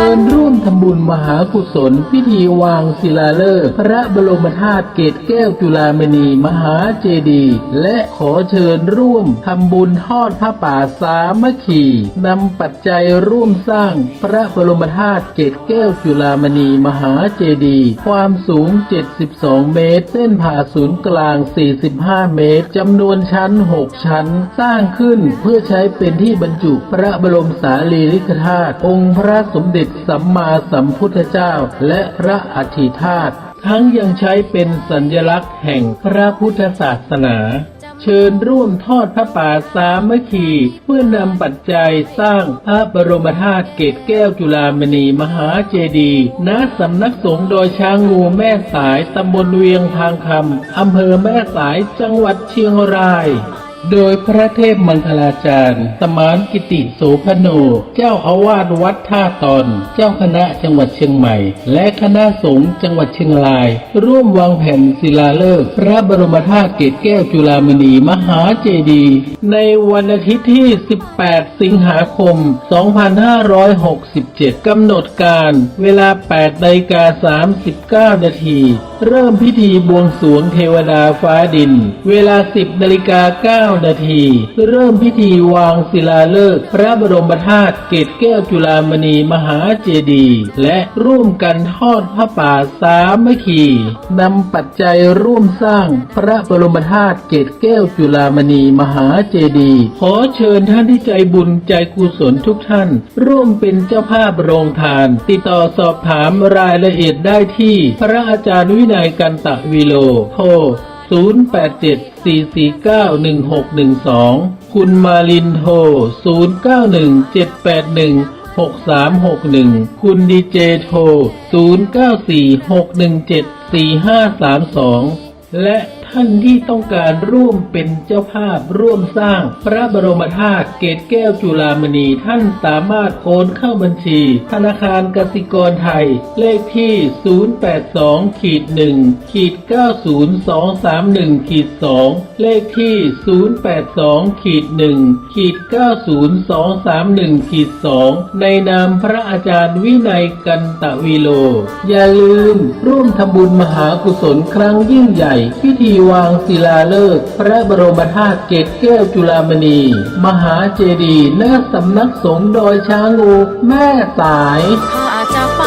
Mano. ทำบุญมหากุศล พิธีวางศิลาฤกษ์พระบรมธาตุเกตแก้วจุฬามณีมหาเจดีย์และขอเชิญร่วมทำบุญทอดพระป่าสามัคคีนำปัจจัยร่วมสร้างพระบรมธาตุเกตแก้วจุฬามณีมหาเจดีย์ความสูง 72 เมตร เส้นผ่าศูนย์กลาง 45 เมตรจำนวนชั้น 6 ชั้น สร้างขึ้นเพื่อใช้เป็นที่บรรจุพระบรมสารีริกธาตุองค์พระสมเด็จสัมมาสัมพุทธเจ้าและพระอธิธาตทั้งยังใช้เป็นสัญลักษณ์แห่งพระพุทธศาสนา เชิญร่วมทอดพระป่าสามัคคีเพื่อนำปัจจัยสร้างพระบรมธาตุเกตแก้วจุฬามณีมหาเจดีย์ณสำนักสงฆ์โดยช้างงูแม่สายตำบลเวียงพางคำอำเภอแม่สายจังหวัดเชียงราย โดยพระเทพมังคลาจารย์ สมานกิติโสพโน เจ้าอาวาสวัดท่าตอน เจ้าคณะจังหวัดเชียงใหม่ และคณะสงฆ์จังหวัดเชียงราย ร่วมวางแผ่นศิลาฤกษ์พระบรมธาตุเกตแก้วจุฬามณีมหาเจดีย์ในวันอาทิตย์ที่ 18 สิงหาคม 2567 กำหนดการเวลา 8นาฬิกา39 นาที เริ่มพิธีบวงสรวงเทวดาฟ้าดิน เวลา 10นาฬิกา9 นาที เริ่มพิธีวางศิลาฤกษ์พระบรมธาตุเกตแก้วจุฬามณีมหาเจดีย์และร่วมกันทอดพระป่าสามัคคีนำปัจจัยร่วมสร้างพระบรมธาตุเกตแก้วจุฬามณีมหาเจดีย์ขอเชิญท่านที่ใจบุญใจกุศลทุกท่าน ร่วมเป็นเจ้าภาพโรงทาน ติดต่อสอบถามรายละเอียดได้ที่ พระอาจารย์วินัยกันตะวิโลโทร 0874491612 คุณมาลินโทร 0917816361 คุณดีเจโทร 0946174532 และ ท่านที่ต้องการร่วมเป็นเจ้าภาพร่วมสร้างพระบรมธาตุเกตแก้วจุฬามณีท่านสามารถโอนเข้าบัญชี ธนาคารกสิกรไทย เลขที่ 082ขีด1ขีด90231ขีด2เลขที่ 082ขีด1ขีด90231ขีด2ในนามพระอาจารย์วินัยกันตะวีโล อย่าลืมร่วมทำบุญมหากุศลครั้งยิ่งใหญ่พิธีวางศิลาฤกษ์พระบรมธาตุเกตแก้วจุลามณี มหาเจดีย์ณสำนักสงฆ์ดอยช้างงูแม่สายข้าจะไป